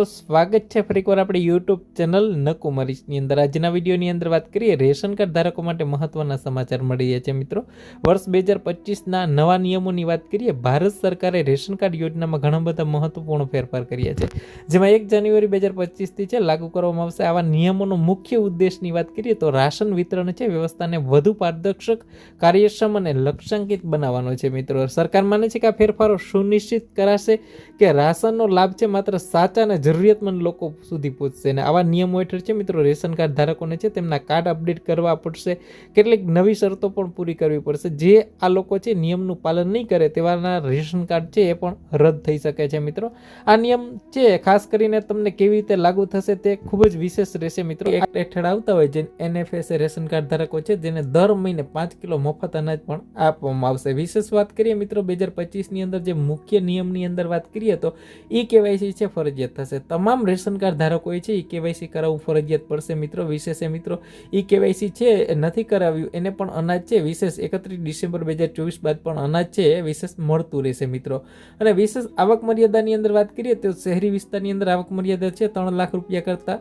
સ્વાગત છે ફરીકવાર આપણી યુટ્યુબ ચેનલ નકુમરીશની અંદર. આજના વિડીયોની અંદર વાત કરીએ, રેશન કાર્ડ ધારકો માટે મહત્વના સમાચાર મળી રહ્યા છે મિત્રો. વર્ષ બે હજાર પચીસના નવા નિયમોની વાત કરીએ, ભારત સરકારે રેશન કાર્ડ યોજનામાં ઘણા બધા મહત્વપૂર્ણ ફેરફાર કર્યા છે. જેમાં એક જાન્યુઆરી બે હજાર પચીસથી છે, લાગુ કરવામાં આવશે આવા નિયમોનો મુખ્ય ઉદ્દેશની વાત કરીએ તો રાશન વિતરણ છે, વ્યવસ્થાને વધુ પારદર્શક, કાર્યક્ષમ અને લક્ષ્યાંકિત બનાવવાનો છે મિત્રો. સરકાર માને છે કે આ ફેરફારો સુનિશ્ચિત કરાશે કે રાશનનો લાભ છે માત્ર સાચા અને જરૂરિયાતમંદ લોકો સુધી પહોંચશે. અને આવા નિયમો હેઠળ છે મિત્રો, રેશન કાર્ડ ધારકોને છે તેમના કાર્ડ અપડેટ કરવા પડશે. કેટલીક નવી શરતો પણ પૂરી કરવી પડશે. જે આ લોકો છે નિયમનું પાલન નહીં કરે તેવાના રેશન કાર્ડ છે એ પણ રદ થઈ શકે છે મિત્રો. આ નિયમ છે, ખાસ કરીને તમને કેવી રીતે લાગુ થશે તે ખૂબ જ વિશેષ રહેશે મિત્રો. હેઠળ આવતા હોય જે એનએફએસ રેશન કાર્ડ ધારકો છે, જેને દર મહિને પાંચ કિલો મફત અનાજ પણ આપવામાં આવશે. વિશેષ વાત કરીએ મિત્રો, બે હજાર પચીસની અંદર જે મુખ્ય નિયમની અંદર વાત કરીએ તો ઈ કેવાયસી છે ફરજિયાત થશે. તમામ રેશન કાર્ડ ધારકોએ છે, ઈ કેવાયસી કરાવવું ફરજિયાત પડશે મિત્રો. વિશેષ એ મિત્રો, ઈ કેવાયસી છે, એ નથી કરાવ્યું. એને પણ અનાજ છે, વિશેષ એકત્રીસ ડિસેમ્બર બે હજાર ચોવીસ બાદ પણ અનાજ છે, એ વિશેષ મળતું રહેશે મિત્રો. અને વિશેષ આવક મર્યાદાની અંદર વાત કરીએ તો શહેરી વિસ્તારની અંદર આવક મર્યાદા છે ત્રણ લાખ રૂપિયા કરતાં.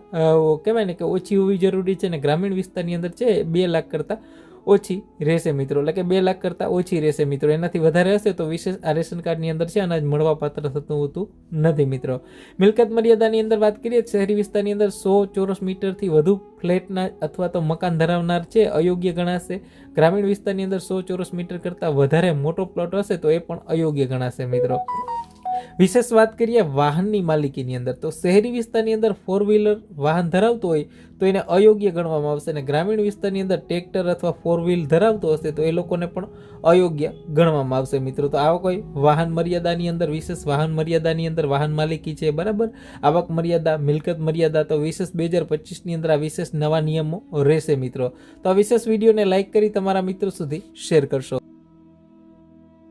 કહેવાય ને કે ઓછી હોવી જરૂરી છે અને ગ્રામીણ વિસ્તારની અંદર છે, બે લાખ કરતાં. ઓછી રહેશે મિત્રો. એટલે કે બે લાખ કરતાં ઓછી રહેશે મિત્રો. એનાથી વધારે હશે તો વિશેષ આ રેશન કાર્ડની અંદર છે અનાજ મળવાપાત્ર થતું હોતું નથી મિત્રો. મિલકત મર્યાદાની અંદર વાત કરીએ શહેરી વિસ્તારની અંદર સો ચોરસ મીટરથી વધુ ફ્લેટના અથવા તો મકાન ધરાવનાર છે અયોગ્ય ગણાશે. ગ્રામીણ વિસ્તારની અંદર સો ચોરસ મીટર કરતાં વધારે મોટો પ્લોટ હશે તો એ પણ અયોગ્ય ગણાશે મિત્રો. વિશેષ વાત કરીએ વાહનની માલિકીની અંદર, તો શહેરી વિસ્તારની અંદર ફોર વ્હીલર વાહન ધરાવતો હોય તો એને અયોગ્ય ગણવામાં આવશે અને ગ્રામીણ વિસ્તારની અંદર ટ્રેક્ટર અથવા ફોર વ્હીલ ધરાવતો હશે તો એ લોકોને પણ અયોગ્ય ગણવામાં આવશે. મિત્રો, તો આવા કોઈ વાહન મર્યાદાની અંદર, વિશેષ વાહન મર્યાદાની અંદર વાહન માલિકી છે, બરાબર? આવક મર્યાદા, મિલકત મર્યાદા, તો વિશેષ બે હજાર પચીસની અંદર આ વિશેષ નવા નિયમો રહેશે, મિત્રો. તો આ વિશેષ વિડીયોને લાઇક કરી તમારા મિત્રો સુધી શેર કરશો.